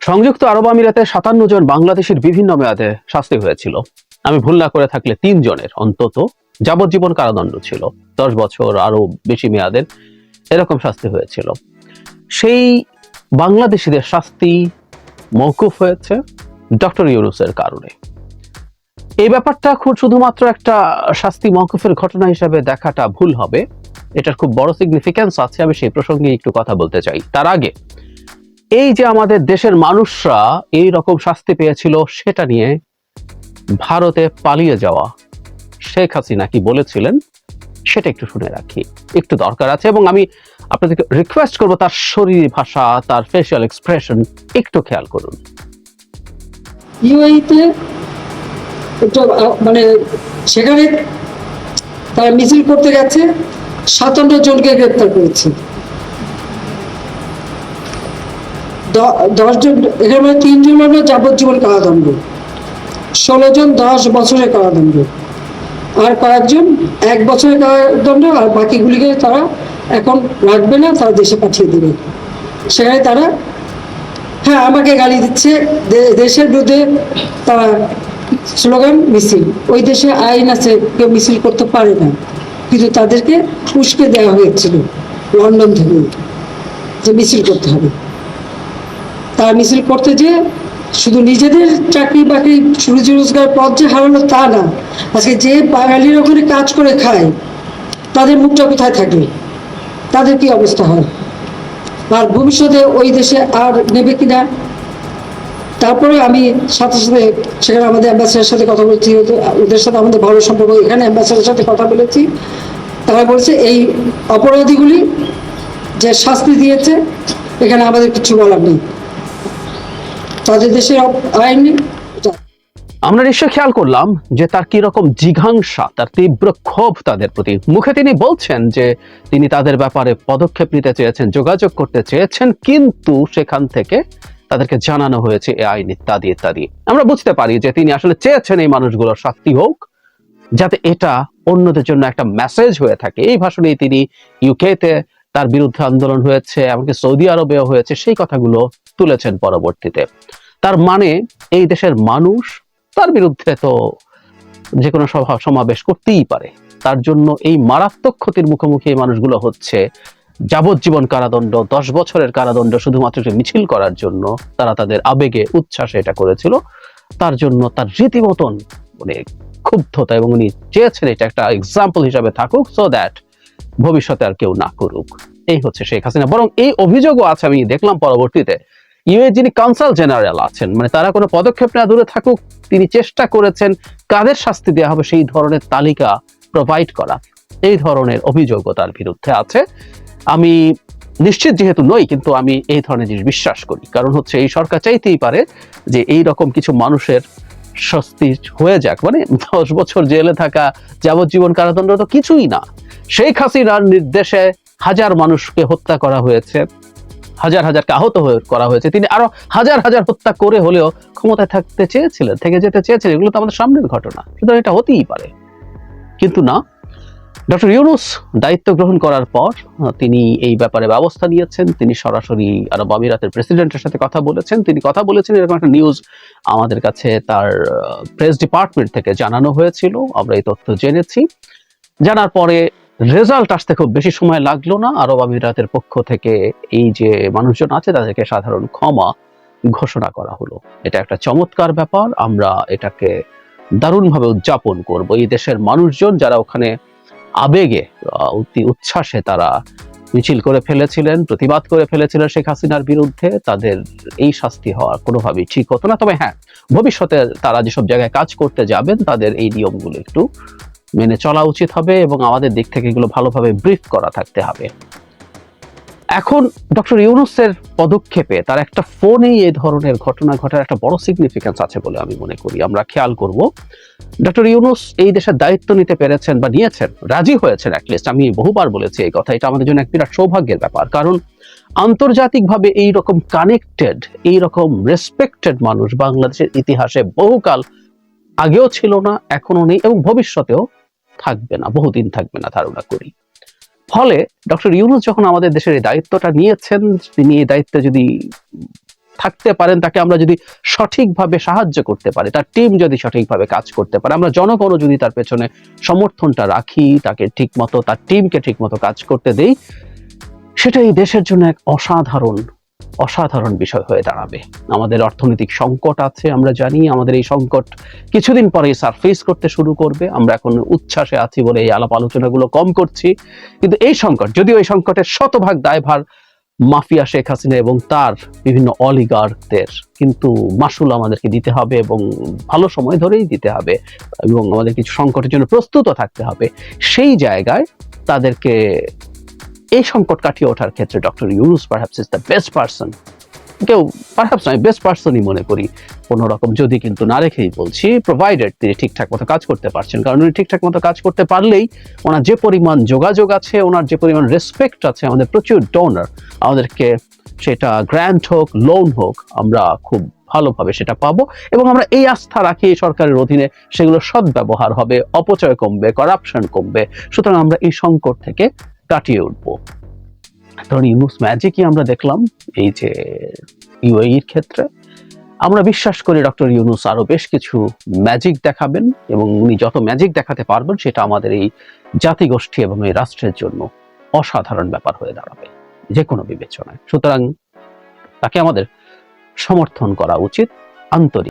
সংযুক্ত আরব আমিরাতে সাতান্ন জন বাংলাদেশের বিভিন্ন মেয়াদে শাস্তি হয়েছিল। আমি ভুল না করে থাকলে তিন জনের অন্তত যাবজ্জীবন কারাদণ্ড ছিল। দশ বছর আরও বেশি মেয়াদের এরকম শাস্তি হয়েছিল। সেই বাংলাদেশিদের শাস্তি মৌকুফ হয়েছে ডক্টর ইউনুসের কারণে। এই ব্যাপারটা খুব শুধুমাত্র একটা শাস্তি মৌকুফের ঘটনা হিসেবে দেখাটা ভুল হবে। এটার খুব বড় সিগনিফিক্যান্স আছে, আমি সেই প্রসঙ্গে একটু কথা বলতে চাই। তার আগে এই যে আমাদের দেশের মানুষরা এই রকম শাস্তি পেয়েছিল, সেটা নিয়ে ভারতে পালিয়ে যাওয়া শেখ হাসিনা কি বলেছিলেন, সেটা একটু শুনে রাখি। একটু দরকার আছে এবং আমি আপনাদেরকে রিকোয়েস্ট করব তার শরীর ভাষা, তার ফেসিয়াল এক্সপ্রেশন একটু খেয়াল করুন। ইউএইতে মানে সেখানে তারা মিছিল করতে গেছে, সাতান্ন জনকে গ্রেপ্তার করেছে। দশজন, এখানে মানে তিনজন হলো যাবজ্জীবন কারাদণ্ড। ষোলো জন দশ বছরের কারাদণ্ড। আর কয়েকজন এক বছরের কারাদণ্ড, আর বাকিগুলিকে তারা এখন রাখবে না, তারা দেশে পাঠিয়ে দেবে। সেখানে তারা হ্যাঁ আমাকে গালি দিচ্ছে দেশের বিরুদ্ধে তারা স্লোগান, মিছিল। ওই দেশে আইন আছে, কেউ মিছিল করতে পারে না। কিন্তু তাদেরকে উস্কে দেওয়া হয়েছিল লন্ডন থেকে, যে মিছিল করতে হবে। তারা মিছিল করতে যে শুধু নিজেদের চাকরি বাকরি রুজি রোজগার পথ যে হারালো তা না, আজকে যে বাঙালির ওখানে কাজ করে খায়, তাদের মুখটা কোথায় থাকবে? তাদের কি অবস্থা হয়? আর ভবিষ্যতে ওই দেশে আর নেবে কিনা? তারপরে আমি সাথে সাথে সেখানে আমাদের অ্যাম্বাসিডার সাথে কথা বলেছি, ওদের সাথে আমাদের ভালো সম্পর্ক, এখানে অ্যাম্বাসিডার সাথে কথা বলেছি। তারা বলছে এই অপরাধীগুলি যে শাস্তি দিয়েছে, এখানে আমাদের কিছু বলার নেই। তাদের অপ- আইন আমরা নিশ্চয় খেয়াল করলাম যে তার কি রকম জিঘাংসা, তার তীব্র ক্ষোভ তাদের প্রতি। মুখে তিনি বলছেন যে তিনি তাদের ব্যাপারে পদক্ষেপ নিতে চেয়েছেন, যোগাযোগ করতে চেয়েছেন, কিন্তু সেখান থেকে তাদেরকে জানানো হয়েছে এ আইন ইত্যাদি ইত্যাদি। আমরা বুঝতে পারি যে তিনি আসলে চেয়েছেন এই মানুষগুলোর শাস্তি হোক, যাতে এটা অন্যদের জন্য একটা মেসেজ হয়ে থাকে। এই ভাষণেই তিনি ইউকেতে তার বিরুদ্ধে আন্দোলন হয়েছে, এমনকি সৌদি আরবেও হয়েছে, সেই কথাগুলো তুলেছেন পরবর্তীতে। তার মানে এই দেশের মানুষ তার বিরুদ্ধে তো যে কোনো সভা সমাবেশ করতেই পারে। তার জন্য এই মারাত্মক ক্ষতির মুখোমুখি এই মানুষগুলো হচ্ছে। যাবজ্জীবন কারাদণ্ড, দশ বছরের কারাদণ্ড শুধুমাত্র মিছিল করার জন্য তারা তাদের আবেগে উচ্ছ্বাসে এটা করেছিল, তার জন্য তার রীতিমতন মানে ক্ষুব্ধতা এবং উনি চেয়েছেন এটা একটা এক্সাম্পল হিসাবে থাকুক সো দ্যাট ভবিষ্যতে আর কেউ না করুক। এই হচ্ছে শেখ হাসিনা। বরং এই অভিযোগও আছে, আমি দেখলাম পরবর্তীতে। ইউএ যিনি কনসাল জেনারেল আছেন মানে তারা কোনো পদক্ষেপ না দূরে থাকুক, তিনি চেষ্টা করেছেন কাদের শাস্তি দেওয়া হবে সেই ধরনের তালিকা প্রোভাইড করা। এই ধরনের অভিযোগও তার বিরুদ্ধে আছে। আমি নিশ্চিত যেহেতু নই, কিন্তু আমি এই ধরনের জিনিস বিশ্বাস করি। কারণ হচ্ছে এই সরকার চাইতেই পারে যে এই রকম কিছু মানুষের স্বস্তি হয়ে যাক। মানে দশ বছর জেলে থাকা যাবজ্জীবন কারাদণ্ড তো কিছুই না। শেখ হাসিনার নির্দেশে হাজার মানুষকে হত্যা করা হয়েছে। হাজার হাজারকে আহত হয়ে করা হয়েছে। তিনি আরও হাজার হাজার হত্যা করে হলেও ক্ষমতায় থাকতে চেয়েছিলেন, থেকে যেতে চেয়েছিলেন, এগুলো তো আমাদের সামনের ঘটনা। সুতরাং এটা হতেই পারে। কিন্তু না, ডক্টর ইউনুস দায়িত্ব গ্রহণ করার পর তিনি এই ব্যাপারে ব্যবস্থা নিয়েছেন। তিনি সরাসরি আরব আমিরাতের প্রেসিডেন্টের সাথে কথা বলেছেন। তিনি কথা বলেছেন, এরকম একটা নিউজ আমাদের কাছে তার প্রেস ডিপার্টমেন্ট থেকে জানানো হয়েছিল। আমরা এই তথ্য জেনেছি। জানার পরে রেজাল্ট আসতে খুব বেশি সময় লাগল না। আরব আমিরাতের পক্ষ থেকে এই যে মানুষজন আছে, তাদেরকে সাধারণ ক্ষমা ঘোষণা করা হলো। এটা একটা চমৎকার ব্যাপার। আমরা এটাকে দারুণভাবে উদযাপন করব। এই দেশের মানুষজন যারা ওখানে আবেগে অতি উচ্ছ্বাসে তারা মিছিল করে ফেলেছিলেন, প্রতিবাদ করে ফেলেছিলেন শেখ হাসিনার বিরুদ্ধে, তাদের এই শাস্তি হওয়ার কোনোভাবেই ঠিক হতো না। তবে হ্যাঁ ভবিষ্যতে তারা যেসব জায়গায় কাজ করতে যাবেন, তাদের এই নিয়মগুলো একটু মেনে চলা উচিত হবে এবং আমাদের দিক থেকে এগুলো ভালোভাবে ব্রিফ করা থাকতে হবে। এখন ডক্টর ইউনুসের পদক্ষেপে তার একটা ফোনেই এই ধরনের ঘটনা ঘটার একটা বড় সিগনিফিকেন্স আছে বলে আমি মনে করি। আমরা খেয়াল করব, ডক্টর ইউনুস এই দেশের দায়িত্ব নিতে পেরেছেন বা নিয়েছেন, রাজি হয়েছেন অ্যাটলিস্ট আমি বহুবার বলেছি এই কথা, এটা আমাদের জন্য এক বিরাট সৌভাগ্যের ব্যাপার। কারণ আন্তর্জাতিকভাবে এই রকম কানেক্টেড এই রকম রেসপেক্টেড মানুষ বাংলাদেশের ইতিহাসে বহুকাল আগেও ছিল না এখনও নেই এবং ভবিষ্যতেও থাকবে না, বহুদিন থাকবে না ধারণা করি। ফলে ডক্টর ইউনুস যখন আমাদের দেশের এই দায়িত্বটা নিয়েছেন, তিনি এই দায়িত্বে যদি থাকতে পারেন, তাকে আমরা যদি সঠিকভাবে সাহায্য করতে পারি, তার টিম যদি সঠিকভাবে কাজ করতে পারে, আমরা জনগণও যদি তার পেছনে সমর্থনটা রাখি, তাকে ঠিকমতো, তার টিমকে ঠিকমতো কাজ করতে দেই, সেটা এই দেশের জন্য এক অসাধারণ অসাধারণ বিষয় হয়ে দাঁড়াবে। আমাদের অর্থনৈতিক সংকট আছে, আমরা জানি, আমাদের এই সংকট কিছুদিন পরে সারফেস করতে শুরু করবে। আমরা এখন উচ্ছ্বাসে আছি বলে এই আলাপ আলোচনাগুলো কম করছি। কিন্তু এই সংকট, যদিও এই সংকটের শতভাগ দায়ভার মাফিয়া শেখ হাসিনা এবং তার বিভিন্ন অলিগারদের, কিন্তু মাসুল আমাদেরকে দিতে হবে এবং ভালো সময় ধরেই দিতে হবে এবং আমাদের কিছু সংকটের জন্য প্রস্তুত থাকতে হবে। সেই জায়গায় তাদেরকে এই সংকট কাটিয়ে ওঠার ক্ষেত্রে doctor Yunus perhaps is the best person কেউ পারহ্যাপস আমি বেস্ট পার্সনই মনে করি। কোনো রকম যদি কিন্তু না রেখেই বলছি প্রোভাইডেড তিনি ঠিকঠাক মতো কাজ করতে পারছেন। কারণ উনি ঠিকঠাক মতো কাজ করতে পারলেই ওনার যে পরিমাণ যোগাযোগ আছে, ওনার যে পরিমাণ রেসপেক্ট আছে, আমাদের প্রচুর ডোনার আমাদেরকে সেটা গ্র্যান্ট হোক লোন হোক, আমরা খুব ভালোভাবে সেটা পাবো এবং আমরা এই আস্থা রাখি এই সরকারের অধীনে সেগুলো সদ্ব্যবহার হবে, অপচয় কমবে করাপশন কমবে। সুতরাং আমরা এই সংকট থেকে কাটিয়ে উঠবো। কারণ ইউনুস ম্যাজিকই আমরা দেখলাম, এই যে ইউএইর ক্ষেত্রে। আমরা বিশ্বাস করি ডক্টর ইউনুস আরও বেশ কিছু ম্যাজিক দেখাবেন এবং উনি যত ম্যাজিক দেখাতে পারবেন, সেটা আমাদের এই জাতিগোষ্ঠী এবং এই রাষ্ট্রের জন্য অসাধারণ ব্যাপার হয়ে দাঁড়াবে, যে কোনো বিবেচনায়। সুতরাং তাকে আমাদের সমর্থন করা উচিত আন্তরিক